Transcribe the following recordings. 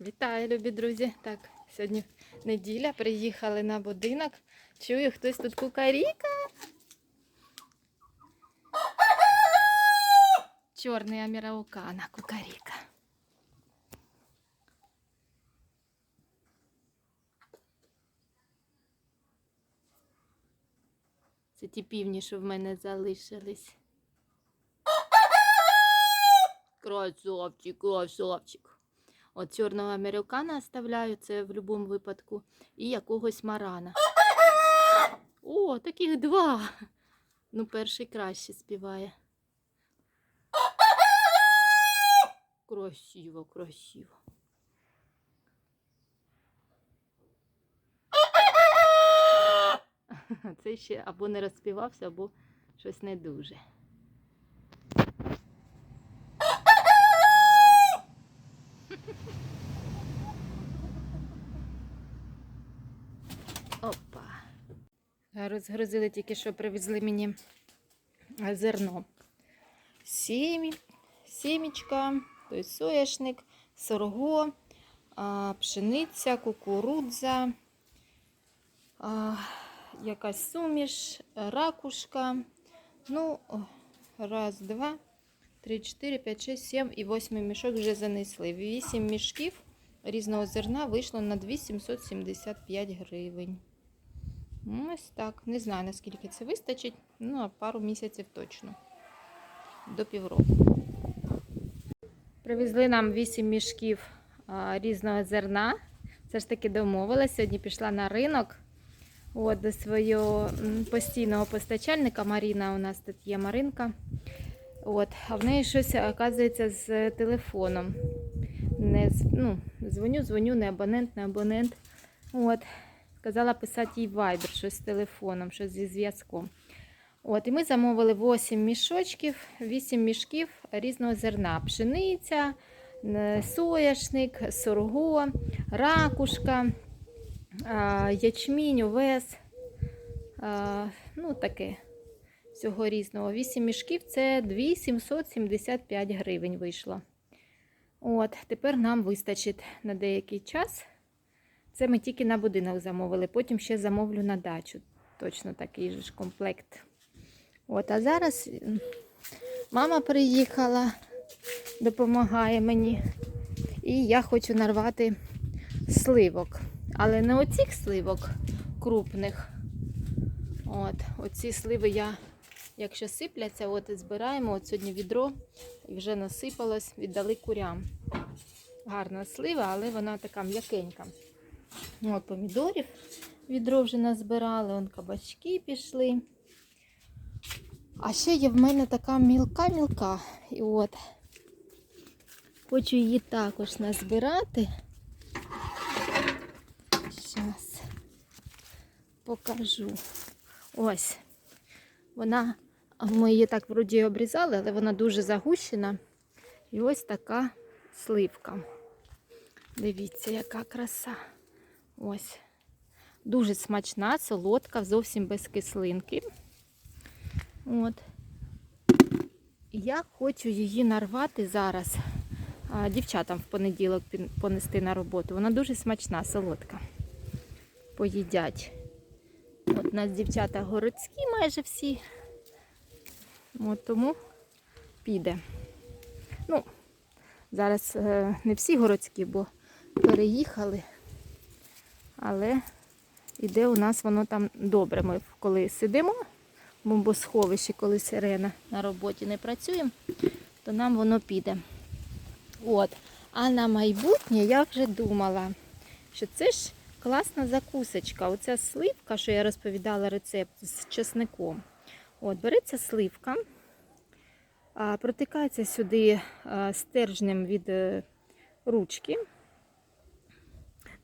Вітаю, любі друзі. Так, сьогодні неділя, приїхали на будинок. Чую, хтось тут кукаріка. Чорний аміраукана кукаріка. Це ті півні, що в мене залишились. Красавчик, красавчик. От чорного американа оставляю, це в будь-якому випадку, і якогось марана. О, таких два. Ну, перший краще співає. Красиво, красиво. Це ще або не розспівався, або щось не дуже. Розгрузили тільки що привезли мені е, зерно. Сімі, сімічка, той соняшник, сорго, пшениця, кукурудза, якась суміш, ракушка. Ну, раз, два, три, чотири, п'ять, шість, сім і восьмий мішок вже занесли. Вісім мішків різного зерна вийшло на 2775 гривень. Ну, Ось так. Не знаю, наскільки це вистачить. Ну, пару місяців точно. До півроку. Привезли нам 8 мішків різного зерна. Все ж таки домовилась. Сьогодні пішла на ринок. От, до свого постійного постачальника Маріна. У нас тут є Маринка. От, а в неї щось оказується з телефоном. Не, ну, дзвоню, дзвоню, не абонент, не абонент. От. Сказала писати їй Viber, щось з телефоном, щось зі зв'язком. От, і ми замовили 8 мішочків, 8 мішків різного зерна. Пшениця, соняшник, сорго, ракушка, ячмінь, овес. Ну, таке. Всього різного. 8 мішків це 2775 гривень вийшло. От, тепер нам вистачить на деякий час. Це ми тільки на будинок замовили. Потім ще замовлю на дачу. Точно такий же ж комплект. От, а зараз мама приїхала, допомагає мені. І я хочу нарвати сливок. Але не оцих сливок крупних. От, оці сливи я, якщо сипляться, от збираємо. От сьогодні відро вже насипалось, віддали курям. Гарна слива, але вона така м'якенька. Ну, От помідорів відро вже назбирали, он кабачки пішли. А ще є в мене така мілка-мілка. І от хочу її також назбирати. Зараз покажу. Ось. Вона, ми її так вроді обрізали, але вона дуже загущена. І ось така сливка. Дивіться, яка краса. Ось. Дуже смачна, солодка, зовсім без кислинки. От. Я хочу її нарвати зараз. Дівчатам в понеділок понести на роботу. Вона дуже смачна, солодка. Поїдять. От у нас дівчата городські майже всі. От тому піде. Ну, зараз е, не всі городські, бо переїхали. Але іде у нас воно там добре. Ми коли сидимо в бомбосховищі, коли сирена на роботі не працюємо, то нам воно піде. От. А на майбутнє я вже думала, що це ж класна закусочка. Оця сливка, що я розповідала рецепт з чесником. От, береться сливка, протикається сюди стержнем від е, ручки,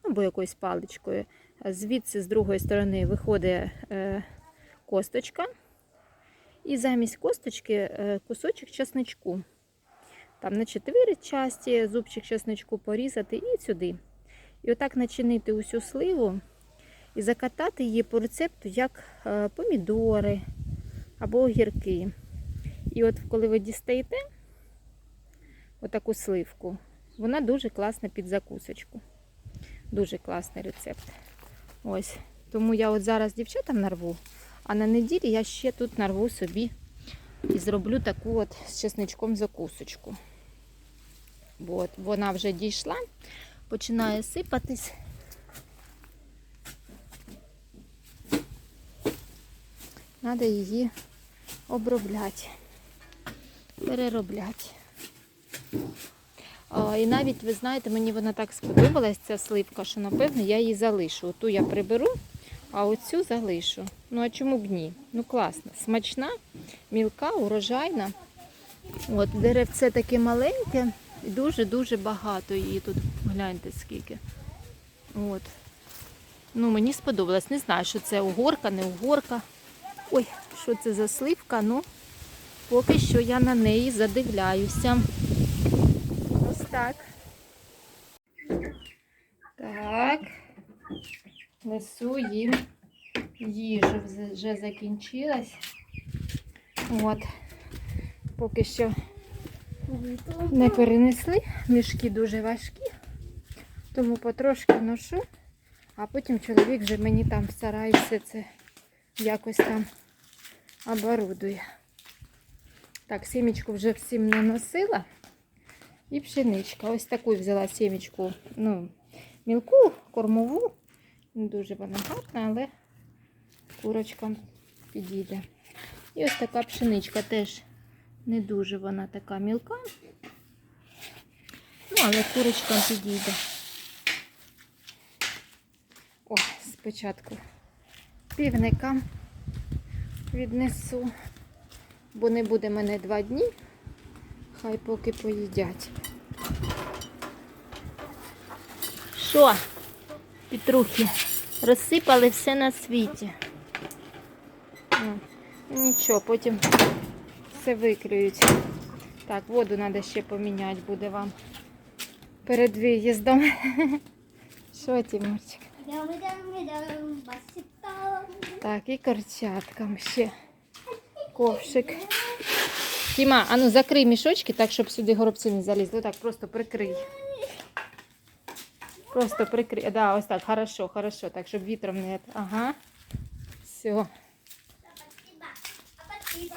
або якоюсь паличкою. Звідси з другої сторони виходить е, косточка. І замість косточки е, кусочок чесничку. Там на чотири часті зубчик чесничку порізати і сюди. І отак начинити усю сливу і закатати її по рецепту, як е, помідори або огірки. І от коли ви дістаєте отаку сливку, Вона дуже класна під закусочку. Дуже класний рецепт. Ось. Тому я от зараз дівчатам нарву, а на неділі я ще тут нарву собі і зроблю таку от з чесничком закусочку. От, вона вже дійшла, починає сипатись. Треба її обробляти, переробляти. І навіть, ви знаєте, мені вона так сподобалась, ця сливка, що, напевно, я її залишу. Ту я приберу, а оцю залишу. Ну, а чому б ні? Ну, класно. Смачна, мілка, урожайна. От, деревце таке маленьке і дуже-дуже багато її тут. Гляньте скільки. От. Ну, мені сподобалось. Не знаю, що це угорка, не угорка. Ой, що це за сливка? Ну, поки що я на неї задивляюся. Так. Так. Несу їм їжу. Вже- закінчилась. От. Поки що не перенесли. Мішки дуже важкі. Тому потрошки ношу, а потім чоловік вже мені там в сараї все це якось там оборудує. Так, сімечку вже всім не носила. І пшеничка. Ось таку взяла сімечку, ну, мілку, кормову. Дуже вона гарна, але курочкам підійде. І ось така пшеничка теж не дуже вона така мілка. Ну, але курочкам підійде. О, спочатку півникам віднесу, бо не буде мене два дні. Хай поки поїдять. Що, Петрухи, розсипали все на світі. Ну Нічого, потім все викриють. Так, воду треба ще поміняти буде вам перед виїздом. Що, Тимурчик? Так, і корчаткам ще ковшик. Тіма, а ну закрий мішочки так, щоб сюди горобці не залізли. Так, просто прикрий. Просто прикрий. Да, ось так, хорошо, хорошо. Так, щоб вітром не. Ага. Все.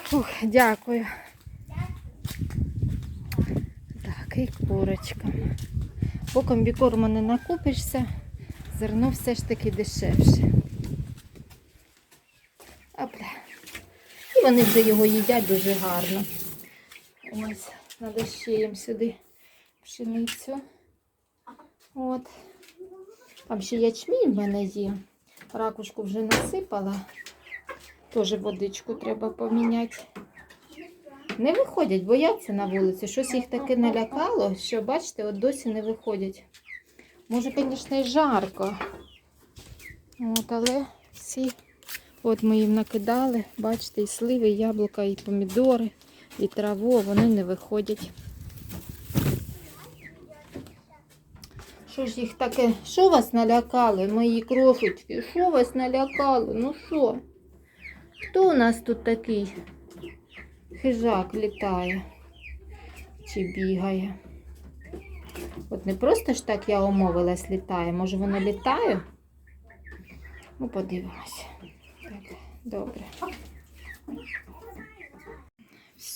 Фух, дякую. Так, і курочкам. По комбікорму не накупишся, зерно все ж таки дешевше. Опля. І вони вже його їдять дуже гарно. Ось, треба ще їм сюди пшеницю. От. Там ще ячмінь в мене є. Ракушку вже насипала. Теж водичку треба поміняти. Не виходять, бояться на вулиці. Щось їх таке налякало, що, бачите, от досі не виходять. Може, звісно, і жарко. От, але всі, от ми їм накидали, бачите, і сливи, і яблука, і помідори, і траву, а вони не виходять. Що ж їх таке? Що вас налякали, мої крошечки? Що вас налякало? Ну що? Хто у нас тут такий хижак літає чи бігає? От не просто ж так я умовилась літає. Може воно літає? Ну, подивимося. Так, добре.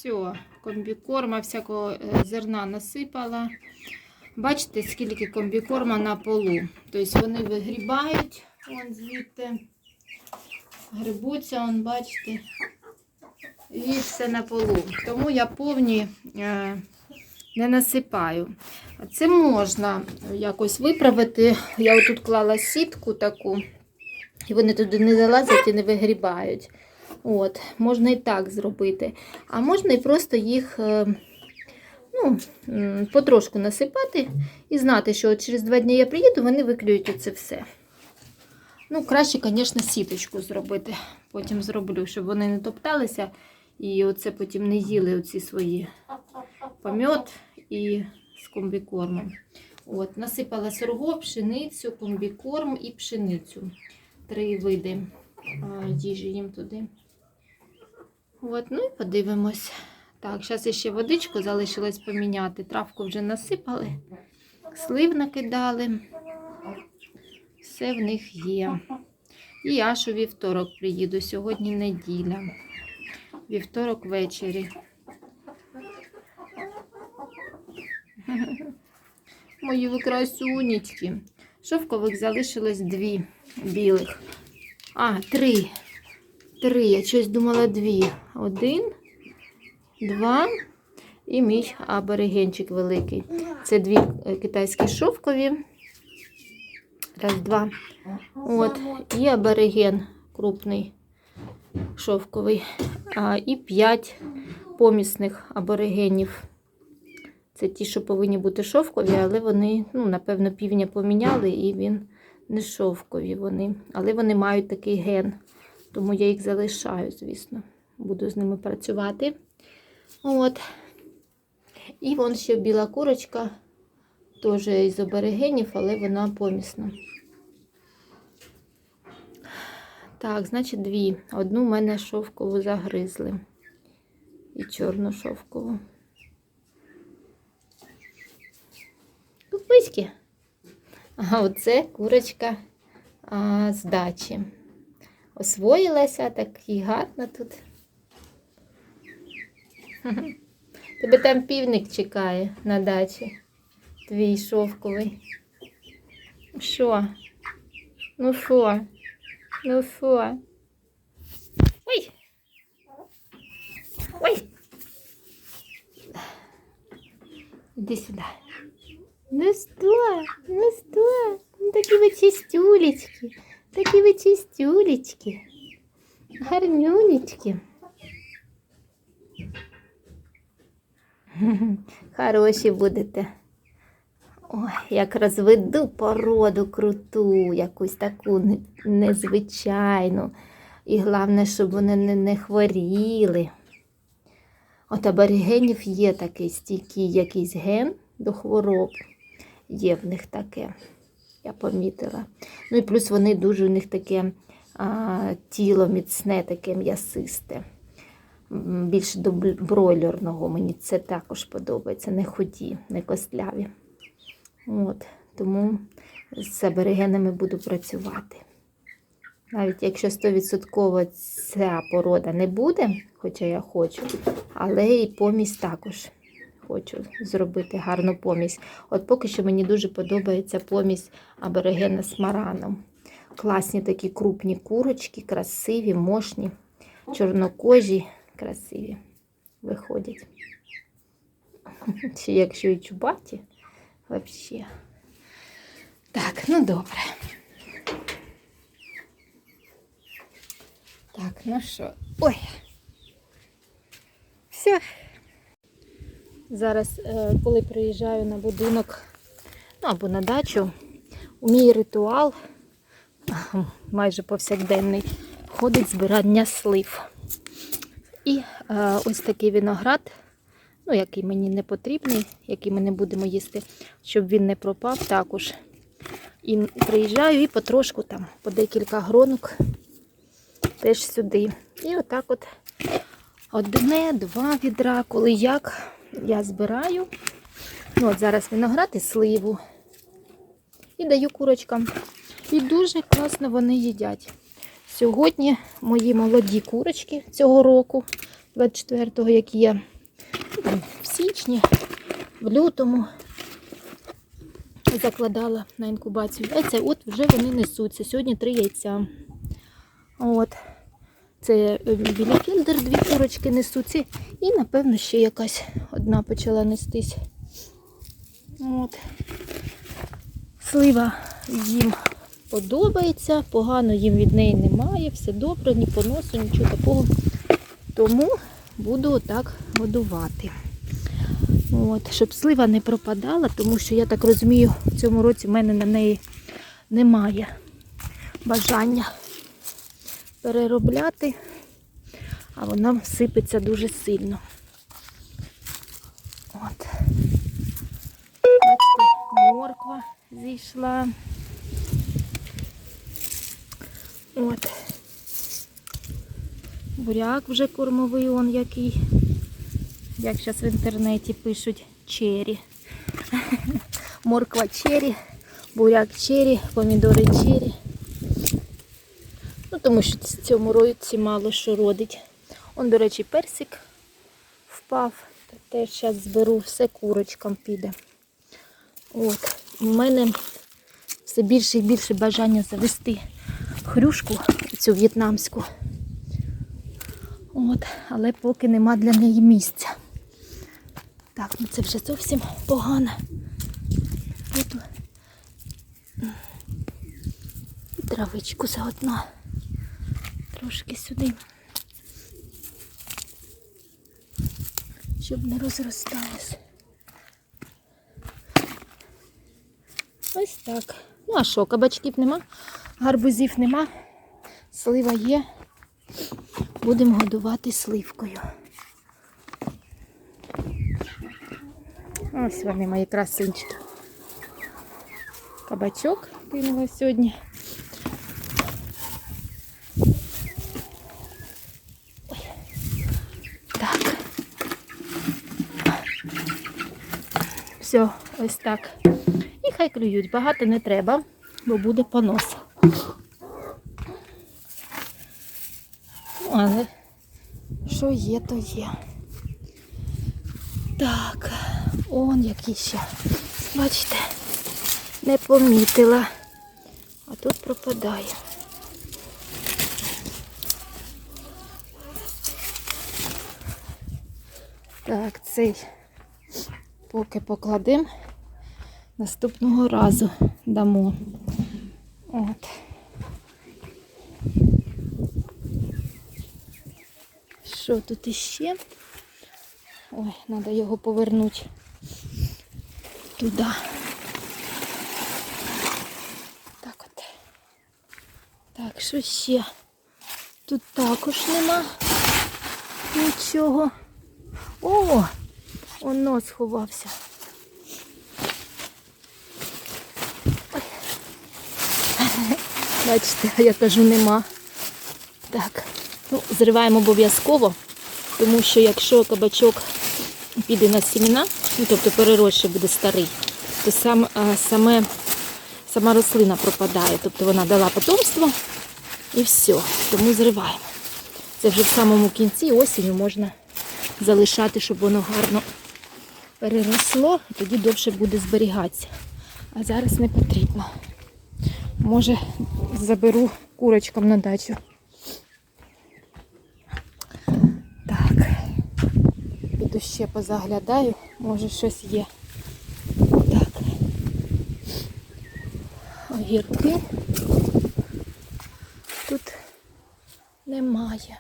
Все, комбікорма всякого е, зерна насипала. Бачите, скільки комбікорма на полу. Тобто вони вигрібають, вон звідти, грибуться, вон, бачите, і все на полу. Тому я повні е, не насипаю. Це можна якось виправити. Я отут клала сітку таку, і вони туди не залазять і не вигрібають. От, можна і так зробити. А можна і просто їх. е, ну, потрошку насипати і знати, що через два дні я приїду, вони виклюють оце все. Ну, краще, звісно, сіточку зробити. Потім зроблю, щоб вони не топталися і оце потім не їли оці свої помет і з комбікормом. От, насипала сорго, пшеницю, комбікорм і пшеницю. Три види їжі їм туди. От, ну і подивимось. Так, зараз ще водичку залишилось поміняти. Травку вже насипали. слив накидали. Все в них є. І я ж у вівторок приїду. Сьогодні неділя. Вівторок ввечері. Мої ви красунечки. Шовкових залишилось дві білих. А, три. Три. Я щось думала дві. Один, два і мій аборигенчик великий. Це дві е, китайські шовкові. Раз, два. От. І абориген крупний шовковий. А, і п'ять помісних аборигенів. Це ті, що повинні бути шовкові, але вони, ну, напевно, півня поміняли, і він не шовкові вони. Але вони мають такий ген. Тому я їх залишаю, звісно. Буду з ними працювати. От. І вон ще біла курочка, теж із оберегенів, але вона помісна. Так, значить, дві. Одну в мене шовкову загризли. І чорну шовкову. Куписьки. А оце курочка а, з дачі. Освоїлася, так і гарно тут. Тебе там півник чекає на дачі. Твій шовковий. Що? Ну що? Ну що? Ой! Ой! Іди сюди. Ну что? Ну что? Ну, такі ви чистюлечки. Такі ви чистюлечки. Гарнюнечки. Хороші будете. Ой, як розведу породу круту, якусь таку незвичайну. І головне, щоб вони не, не хворіли. От аборигенів є такий стійкий якийсь ген до хвороб. Є в них таке, я помітила. Ну і плюс вони дуже у них таке а, тіло міцне, таке м'ясисте. Більше до бройлерного мені це також подобається. Не ході, не костляві. От, тому з аборигенами буду працювати. Навіть якщо 100% ця порода не буде, хоча я хочу, але і помість також хочу зробити гарну помість. От поки що мені дуже подобається помість аборигена з мараном. Класні такі крупні курочки, красиві, мощні, чорнокожі, красиві виходять. Чи якщо і чубаті, взагалі. Так, ну добре. Так, ну що? Ой. Все. Зараз, е, коли приїжджаю на будинок, ну або на дачу, у мій ритуал майже повсякденний входить збирання слив. І е, ось такий виноград, ну, який мені не потрібний, який ми не будемо їсти, щоб він не пропав також. І приїжджаю і потрошку там по декілька гронок теж сюди. І отак от одне, два відра, коли як я збираю. Ну, от зараз виноград і сливу. І даю курочкам. І дуже класно вони їдять. Сьогодні мої молоді курочки цього року, 24-го, які там, в січні, в лютому закладала на інкубацію. Це от вже вони несуться. Сьогодні три яйця. От. Це е, біля кіндер дві курочки несуться. І, напевно, ще якась одна почала нестись. От. Слива їм подобається, погано їм від неї немає, все добре, ні поносу, нічого такого. Тому буду отак годувати. От, щоб слива не пропадала, тому що я так розумію, в цьому році в мене на неї немає бажання переробляти, а вона сипеться дуже сильно. От. Бачите, морква зійшла. От. Буряк вже кормовий он який. Як зараз в інтернеті пишуть чері. морква чері, буряк чері, помідори чері. Тому що в цьому році мало що родить. Он, до речі, персик впав. Теж зараз зберу, все курочкам піде. От. У мене все більше і більше бажання завести хрюшку, цю в'єтнамську. От, але поки нема для неї місця. Так, ну це вже зовсім погано. Буду і травичку заодно. Трошки сюди. Щоб не розросталось. Ось так. Ну а що, кабачків нема, гарбузів нема, слива є. Будемо годувати сливкою. Ось вони мої красунчики. Кабачок кинула сьогодні. Все, ось так. І хай клюють. Багато не треба, бо буде понос. Ну, але що є, то є. Так, он які ще. Бачите, не помітила. А тут пропадає. Так, цей поки покладемо, наступного разу дамо. От. Що тут іще? Ой, треба його повернути туди. Так от. Так, що ще? Тут також нема нічого. О! Воно сховався. Ой. Бачите, я кажу, нема. Так, ну, зриваємо обов'язково, тому що якщо кабачок піде на сімена, ну, тобто переросше буде старий, то сам, саме, сама рослина пропадає. Тобто вона дала потомство і все. Тому зриваємо. Це вже в самому кінці осінню можна залишати, щоб воно гарно переросло, тоді довше буде зберігатися. А зараз не потрібно. Може, заберу курочкам на дачу. Так. Піду ще позаглядаю, може щось є. Так. Огірки. Тут немає.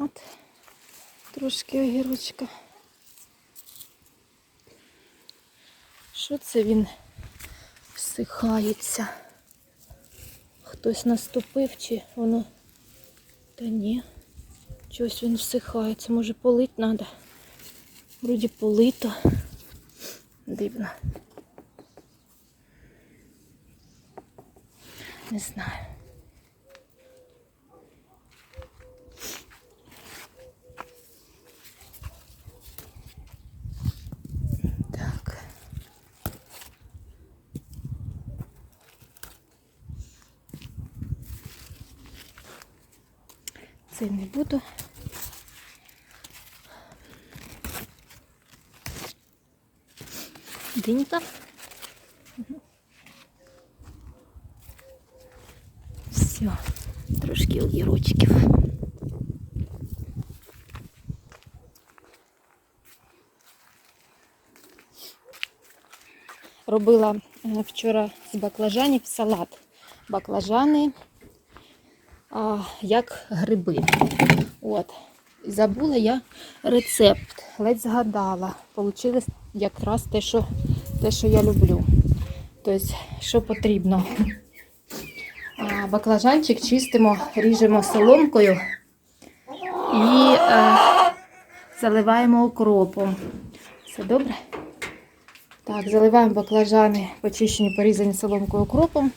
От трошки огірочка. Що це він всихається? Хтось наступив чи воно. Та ні. Чогось він всихається. Може полить треба. Вроді полито. Дивно. Не знаю. Це не буду. Динька. Все, трошки огірочків. Робила е, вчора з баклажанів салат. Баклажани а, як гриби. От. Забула я рецепт, ледь згадала. Получилось якраз те, що, те, що я люблю. Тобто, що потрібно. А, баклажанчик чистимо, ріжемо соломкою і е, заливаємо окропом. Все добре? Так, заливаємо баклажани, почищені, порізані соломкою окропом.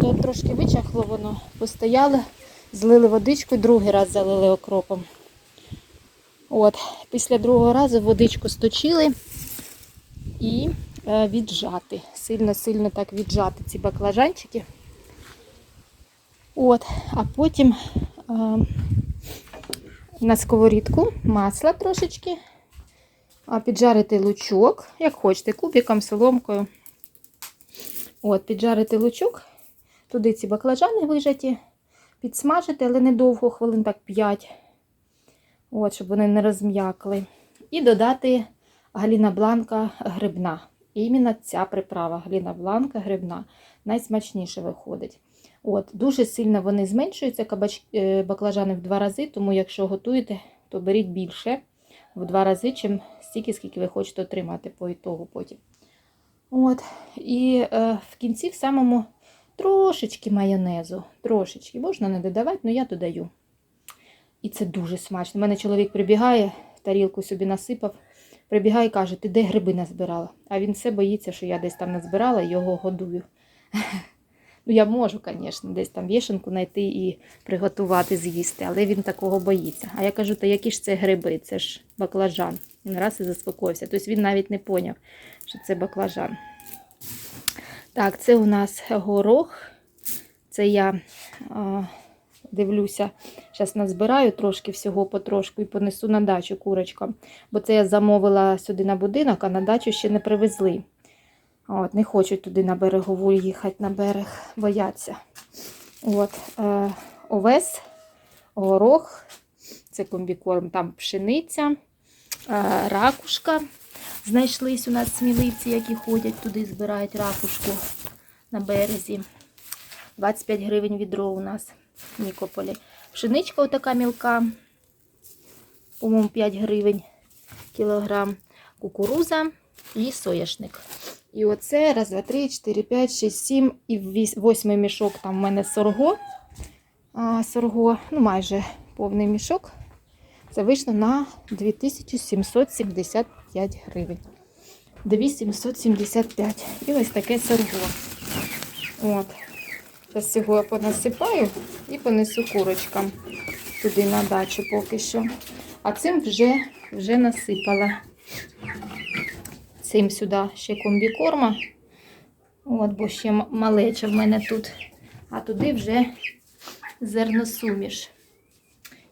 То трошки вичахло воно, постояло Злили водичку, другий раз залили окропом. От, після другого разу водичку сточили і е, віджати. Сильно-сильно так віджати ці баклажанчики. От, а потім е, на сковорідку масла трошечки, а піджарити лучок, як хочете, кубиком, соломкою. От, піджарити лучок, туди ці баклажани вижаті, підсмажити, але недовго, хвилин так 5. От, щоб вони не розм'якли. І додати галіна бланка грибна. Іменно ця приправа галіна бланка грибна. Найсмачніше виходить. От, Дуже сильно вони зменшуються, кабач... е, баклажани в два рази, тому якщо готуєте, то беріть більше в два рази, чим стільки, скільки ви хочете отримати по ітогу потім. От. І е, в кінці в самому трошечки майонезу. Трошечки. Можна не додавати, але я додаю. І це дуже смачно. У мене чоловік прибігає, тарілку собі насипав, прибігає і каже, ти де гриби назбирала? А він все боїться, що я десь там назбирала і його годую. Ну, я можу, звісно, десь там вішенку знайти і приготувати, з'їсти, але він такого боїться. А я кажу, та які ж це гриби? Це ж баклажан. Він раз і заспокоївся. Тобто він навіть не поняв, що це баклажан. Так, це у нас горох. Це я а, дивлюся, зараз назбираю трошки всього потрошку і понесу на дачу курочкам. Бо це я замовила сюди на будинок, а на дачу ще не привезли. От, Не хочуть туди на берегову їхати на берег, бояться. От, е, Овес, горох, це комбікорм, там пшениця, е, ракушка. Знайшлись у нас сміливці, які ходять туди, збирають ракушку на березі. 25 гривень відро у нас в Нікополі. Пшеничка отака мілка, по-моєму, 5 гривень кілограм. Кукуруза і соняшник. І оце раз, два, три, чотири, п'ять, шість, сім і восьмий мішок. Там в мене сорго. А, сорго, ну майже повний мішок. Це вийшло на 2775 гривень. 2775. І ось таке сорго. От. Зараз цього я понасипаю і понесу курочкам туди на дачу поки що. А цим вже, вже насипала. Цим сюди ще комбікорма. От, бо ще малеча в мене тут. А туди вже зерносуміш.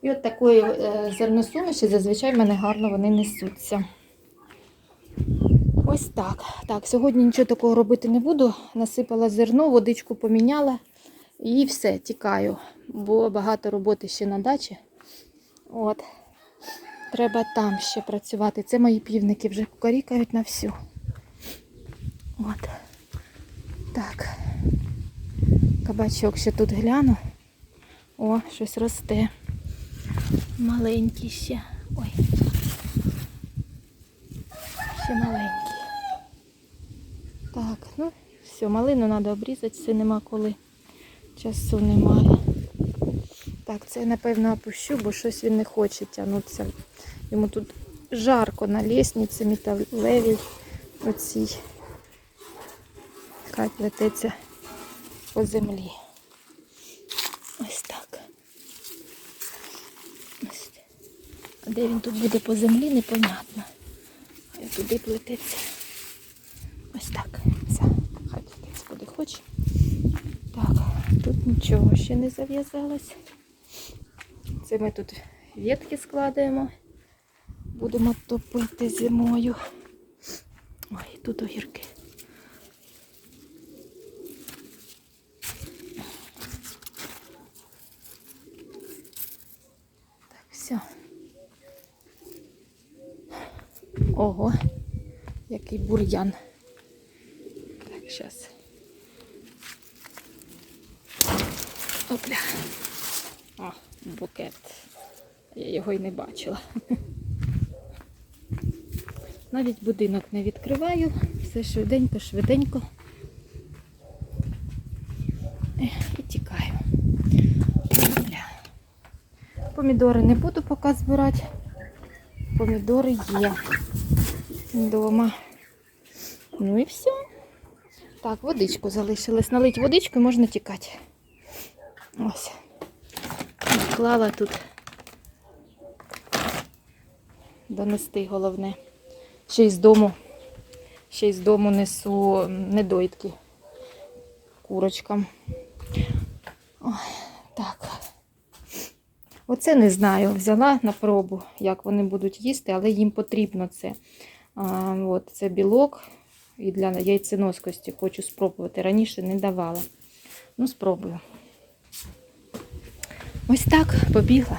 І от такої е, зерносуміші зазвичай в мене гарно вони несуться. Ось так. Так, сьогодні нічого такого робити не буду. Насипала зерно, водичку поміняла і все, тікаю. Бо багато роботи ще на дачі. От. Треба там ще працювати. Це мої півники вже кукарікають на всю. От. Так. Кабачок ще тут гляну. О, щось росте. Маленький ще. Ой. Ще маленький. Все, малину треба обрізати, все нема коли. Часу немає. Так, це я напевно опущу, бо щось він не хоче тягнутися. Йому тут жарко на лісниці металевій оцій. Хай плететься по землі. Ось так. Ось. А де він тут буде по землі, непонятно. Хай туди плететься. Ось так. Все. Хай плететься куди хоче. Так, тут нічого ще не зав'язалось. Це ми тут ветки складаємо. Будемо топити зимою. Ой, тут огірки. Так, все. Ого, який бур'ян. Так, зараз. Опля. О, букет. Я його й не бачила. Навіть будинок не відкриваю. Все швиденько, швиденько. І тікаю. Опля. Помідори не буду поки збирати. Помідори є вдома. Ну і все. Так, водичку залишилось. Налить водичку і можна тікати. Ось. поклала тут. Донести головне. Ще й з дому. Ще й з дому несу недоїдки курочкам. Ой, так. Оце не знаю. Взяла на пробу, як вони будуть їсти, але їм потрібно це. А, от, це білок і для яйценоскості хочу спробувати. Раніше не давала. Ну, спробую. Ось так побігла.